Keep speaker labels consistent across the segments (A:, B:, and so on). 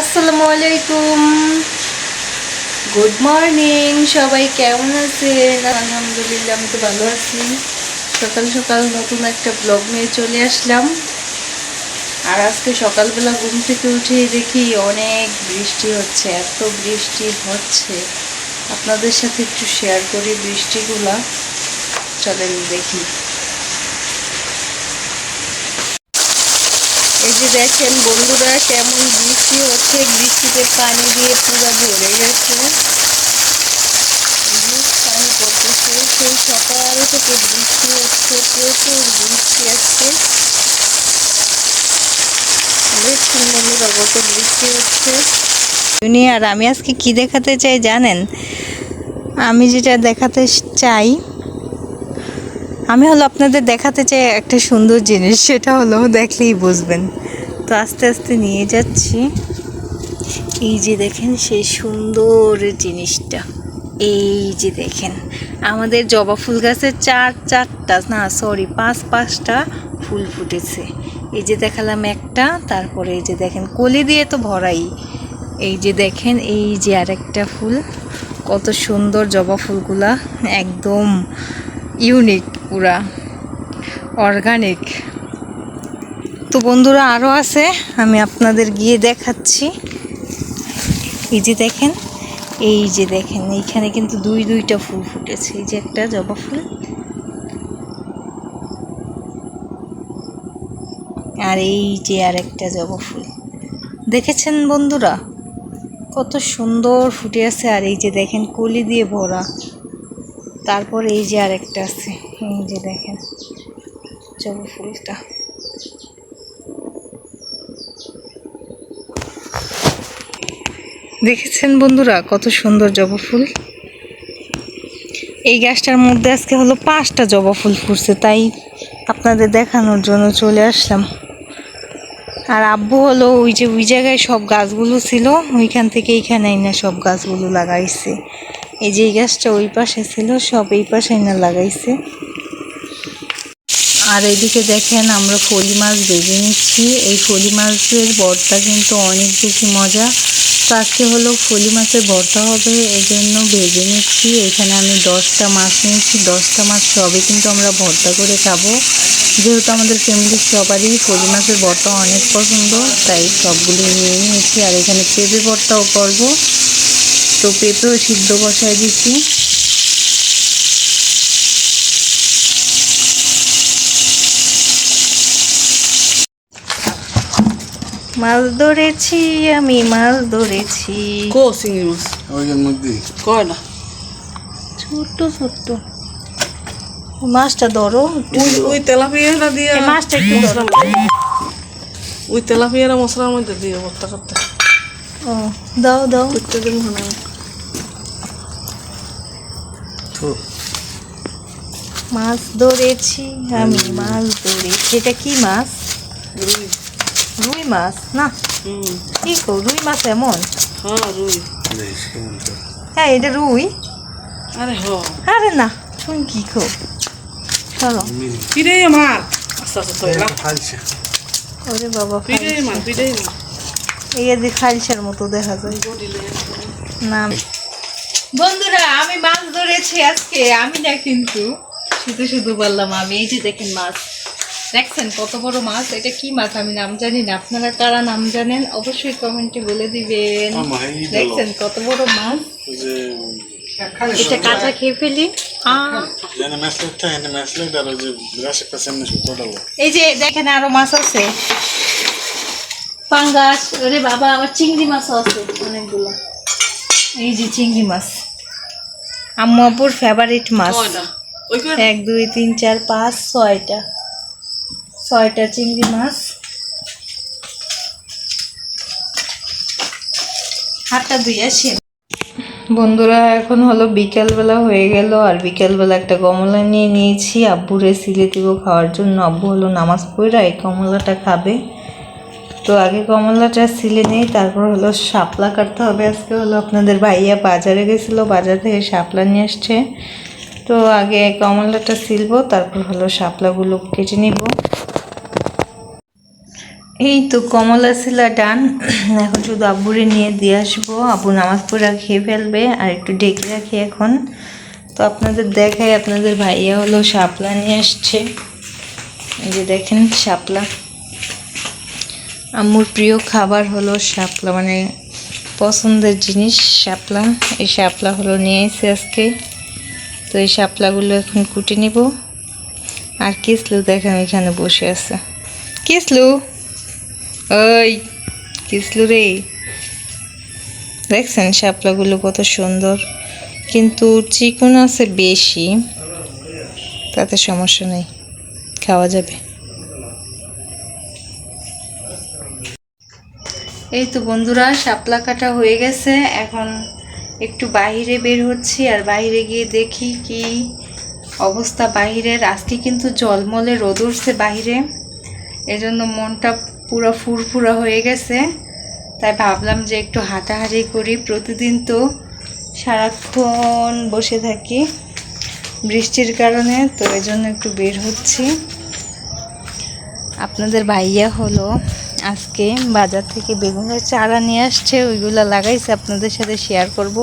A: আসসালামু আলাইকুম। Good morning সবাই কেমন আছেন? আলহামদুলিল্লাহ, আমি তো ভালো আছি। সকাল সকাল নতুন একটা ব্লগ নিয়ে চলে আসলাম। আর আজকে সকালবেলা ঘুম থেকে উঠে দেখি অনেক বৃষ্টি হচ্ছে, এত বৃষ্টি হচ্ছে। আপনাদের সাথে একটু শেয়ার করি বৃষ্টিগুলা। চলেন দেখি। এই যে দেখেন বন্ধুরা কেমন বৃষ্টি হচ্ছে, বৃষ্টিতে পানি দিয়ে পুরো ভরে গেছে। পানি পড়তেছে, সেই সকাল থেকে বৃষ্টি হচ্ছে, প্রচুর বৃষ্টি আসছে দেখছেন বন্ধুরা কত বৃষ্টি হচ্ছে। আর আমি আজকে কি দেখাতে চাই জানেন? আমি যেটা দেখাতে চাই, আমি হলো আপনাদের দেখাতে চাই একটা সুন্দর জিনিস, সেটা হলো দেখলেই বুঝবেন। তো আস্তে আস্তে নিয়ে যাচ্ছি। এই যে দেখেন, সেই সুন্দর জিনিসটা। এই যে দেখেন, আমাদের জবা ফুল গাছে চার, চারটা না সরি পাঁচ, পাঁচটা ফুল ফুটেছে। এই যে দেখালাম একটা, তারপরে এই যে দেখেন, কলি দিয়ে তো ভরাই। এই যে দেখেন, এই যে আরেকটা ফুল, কত সুন্দর জবা ফুলগুলা, একদম ইউনিক পুরা, অর্গানিক। তো বন্ধুরা আরও আছে, আমি আপনাদের গিয়ে দেখাচ্ছি। এই যে দেখেন, এই যে দেখেন, এইখানে কিন্তু দুই দুইটা ফুল ফুটেছে। এই যে একটা জবা ফুল আর এই যে আর একটা জবা ফুল। দেখেছেন বন্ধুরা? কত সুন্দর ফুটে আছে, আর এই যে দেখেন, কলি দিয়ে ভরা। তারপর এই যে আর একটা আছে, এই যে দেখেন, জবা ফুলটা। দেখেছেন বন্ধুরা কত সুন্দর জবা ফুল? এই গাছটার মধ্যে আজকে হলো পাঁচটা জবা ফুল ফুটছে, তাই আপনাদের দেখানোর জন্য চলে আসলাম। আর আব্বু হলো ওই যে ওই জায়গায় সব গাছগুলো ছিল, ওইখান থেকে এইখানে না সব গাছগুলো লাগাইছে। এই যে এই গাছটা ওই পাশে ছিল, সব এই পাশে না লাগাইছে। আর এদিকে দেখেন আমরা ফলি মাছ বেজে নিচ্ছি। এই ফলি মাছের ভর্তা কিন্তু অনেক বেশি মজা। আজকে হলো ফলি মাছের ভর্তা হবে এই জন্য ভেজে নিচ্ছি। এখানে আমি দশটা মাছ নিয়েছি, দশটা মাছ সবই কিন্তু আমরা ভর্তা করে খাব। যেহেতু আমাদের ফ্যামিলির সবারই ফলি মাছের ভর্তা অনেক পছন্দ, তাই সবগুলি নিয়ে নিয়েছি। আর এখানে পেঁপে ভর্তাও করব। তো পেঁপেও সিদ্ধ বসায় দিচ্ছি। মাছ ধরেছি আমি মাছ ধরেছি।
B: কো চিংড়ি মাছ।
C: ওইটার মধ্যে?
B: কয় না?
A: ছোট্ট ছোট্ট। মাছটা ধরো
B: ওই ওই তেলাপিয়াটা দিয়ে।
A: এই মাছটা একটু ধরো।
B: ওই তেলাপিয়ারা মশলার মধ্যে দিয়ে ভর্তা করতে।
A: ও দাও দাও।
B: করতে দিন মনে হয়
A: মাছ ধরেছি আমি মাছ ধরেছি। এটা কি মাছ?
B: রুই
A: মাছ না কি কো রুই মাছ এমন?
B: হ্যাঁ রুই।
A: হ্যাঁ এটা রুই।
B: আরে হ।
A: আরে না তুমি কি খো চলো।
B: পিড়ে আমার আস্তে আস্তে তৈলা
C: ফালছে।
A: ওরে বাবা
B: পিড়ে মার পিড়ে মার
A: এই যে খালসার মতো দেখা যায়। না। বন্ধুরা আমি মাছ ধরেছি আজকে। আমি না কিন্তু শুধু শুধু বললাম আমি এই যে দেখেন মাছ। দেখছেন কত বড় মাছ এটা কি মাছ আমি নাম জানি না। আপনারা কারা নাম জানেন অবশ্যই কমেন্টে বলে দিবেন। দেখছেন কত বড় মাছ। এটা কাঁচা খেয়ে ফেলি।
C: আর
A: এই যে দেখেন মাছ আছে। পাঙ্গাস ওরে বাবা আবার চিংড়ি মাছও আছে অনেকগুলো। এই যে চিংড়ি মাছ। আম্মু আব্বুর ফেভারিট মাছ। এক দুই তিন চার পাঁচ ছয়টা। ছয়টা চিংড়ি মাছ হাতটা দুই আসি বন্ধুরা, এখন হলো বিকেলবেলা হয়ে গেল, আর বিকেলবেলা একটা কমলা নিয়ে নিয়েছি। আব্বুরে সিলে দিব খাওয়ার জন্য। আব্বু হলো নামাজ পড়া, এই কমলাটা খাবে। তো আগে কমলাটা সিলে নেই, তারপর হলো শাপলা কাটতে হবে। আজকে হলো আপনাদের ভাইয়া বাজারে গেছিল, বাজার থেকে শাপলা নিয়ে আসছে। তো আগে কমলাটা সিলবো, তারপর হলো শাপলাগুলো কেটে নিব। এই তো কমলা শিলা ডান। এখন শুধু আব্বুরে নিয়ে দিয়ে আসব। আব্বু নামাজ পড়া খেয়ে ফেলবে আর একটু ডেকে রাখি এখন। তো আপনাদের দেখাই, আপনাদের ভাইয়া হলো শাপলা নিয়ে আসছে। এই যে দেখেন শাপলা। আম্মুর প্রিয় খাবার হলো শাপলা মানে পছন্দের জিনিস শাপলা। এই শাপলা হলো নিয়ে এসে আজকে। তো এই শাপলাগুলো এখন কুটে নিব। আর কিসলু দেখেন এখানে বসে আছে। কিসলু! ওই, কিসলু রে? দেখছেন শাপলাগুলো কত সুন্দর। কিন্তু চিকন আছে বেশি। তাতে সমস্যা নেই। খাওয়া যাবে। এই তো বন্ধুরা শাপলা কাটা হয়ে গেছে। এখন একটু বাইরে বের হচ্ছি আর বাইরে গিয়ে দেখি কি অবস্থা বাইরের। আজকে কিন্তু জলমলে রোদ উঠছে বাইরে। এজন্য মনটা পুরো ফুরফুরা হয়ে গেছে। তাই ভাবলাম যে একটু হাঁটাহাঁটি করি। প্রতিদিন তো সারাক্ষণ বসে থাকি বৃষ্টির কারণে, তো এই জন্য একটু বের হচ্ছি। আপনাদের ভাইয়া হলো আজকে বাজার থেকে বেগুনের চারা নিয়ে আসছে, ওইগুলো লাগাইছে, আপনাদের সাথে শেয়ার করব।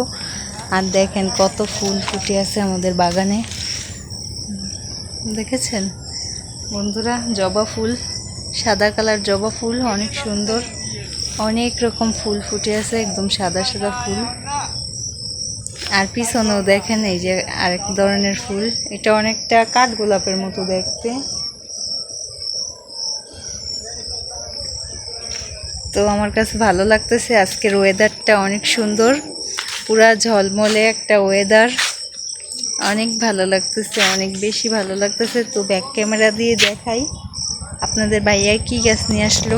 A: আর দেখেন কত ফুল ফুটে আছে আমাদের বাগানে। দেখেছেন? বন্ধুরা, জবা ফুল। সাদা কালার জবা ফুল, অনেক সুন্দর। অনেক রকম ফুল ফুটে আছে, একদম সাদা সাদা ফুল। আর পিছনেও দেখেন এই যে আরেক ধরনের ফুল। এটা অনেকটা কাঠগোলাপের মতো দেখতে। তো আমার কাছে ভালো লাগতেছে, আজকের ওয়েদারটা অনেক সুন্দর। পুরা ঝলমলে একটা ওয়েদার অনেক ভালো লাগতেছে, অনেক বেশি ভালো লাগতেছে। তো ব্যাক ক্যামেরা দিয়ে দেখাই। আপনাদের ভাইয়া কি গাছ নিয়ে আসলো?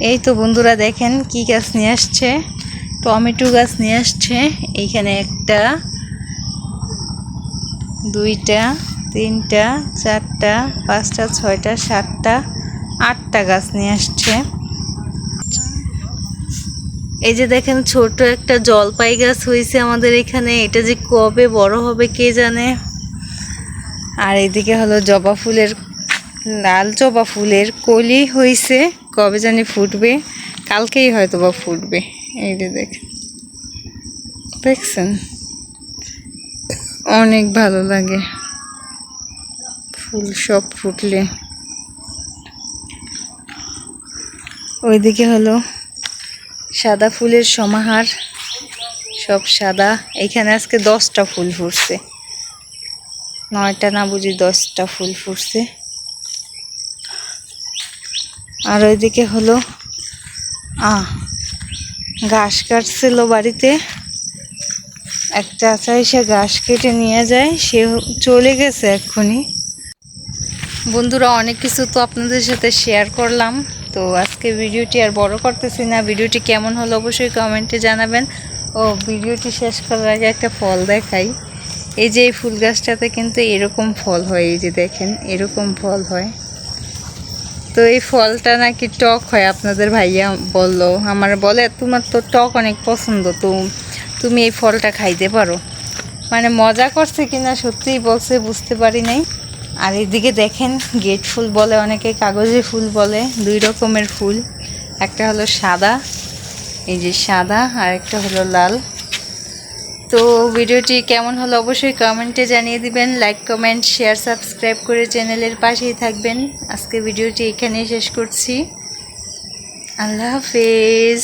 A: এই তো বন্ধুরা দেখেন কি গাছ নিয়ে আসছে। টমেটো গাছ নিয়ে আসছে। এইখানে একটা, দুইটা, তিনটা, চারটা, পাঁচটা, ছয়টা, সাতটা, আটটা গাছ নিয়ে আসছে। এই যে দেখেন ছোট একটা জলপাই গাছ হয়েছে আমাদের এখানে। এটা যে কবে বড় হবে কে জানে? আর এদিকে হলো জবা ফুলের লাল জবা ফুলের কলি হয়েছে কবে জানি ফুটবে। কালকেই হয়তো বা ফুটবে। এই যে দেখেন। দেখছেন? অনেক ভালো লাগে। ফুল সব ফুটলে। ওইদিকে হলো সাদা ফুলের সমাহার। সব সাদা। এখানে আজকে দশটা ফুল ফুটছে। নয়টা না বুঝি দশটা ফুল ফুটছে। আর ওইদিকে হলো, আ, ঘাস কাটছিল বাড়িতে। একটা চাইসে ঘাস কেটে নিয়ে যায়, সে চলে গেছে এক্ষুনি। বন্ধুরা, অনেক কিছু তো আপনাদের সাথে শেয়ার করলাম। তো আজকে ভিডিওটি আর বড় করতেছি না। ভিডিওটি কেমন হলো অবশ্যই কমেন্টে জানাবেন। ও, ভিডিওটি শেষ করার আগে একটা ফল দেখাই। এই যে এই ফুল গাছটাতে কিন্তু এরকম ফল হয়, এই যে দেখেন, এরকম ফল হয়। তো এই ফলটা নাকি টক হয়, আপনাদের ভাইয়া বলল। আমার বলে, তোমার তো টক অনেক পছন্দ, তো তুমি এই ফলটা খাইতে পারো। মানে মজা করছে কিনা সত্যিই বলছে, বুঝতে পারি নাই। আর এদিকে দেখেন, গেট ফুল বলে, অনেকে কাগজে ফুল বলে, দুই রকমের ফুল। একটা হলো সাদা, এই যে সাদা, আর একটা হলো লাল। তো ভিডিওটি কেমন হলো অবশ্যই কমেন্টে জানিয়ে দিবেন। লাইক কমেন্ট শেয়ার সাবস্ক্রাইব করে চ্যানেলের পাশেই থাকবেন। আজকে ভিডিওটি এখানেই শেষ করছি। আল্লাহ হাফেজ।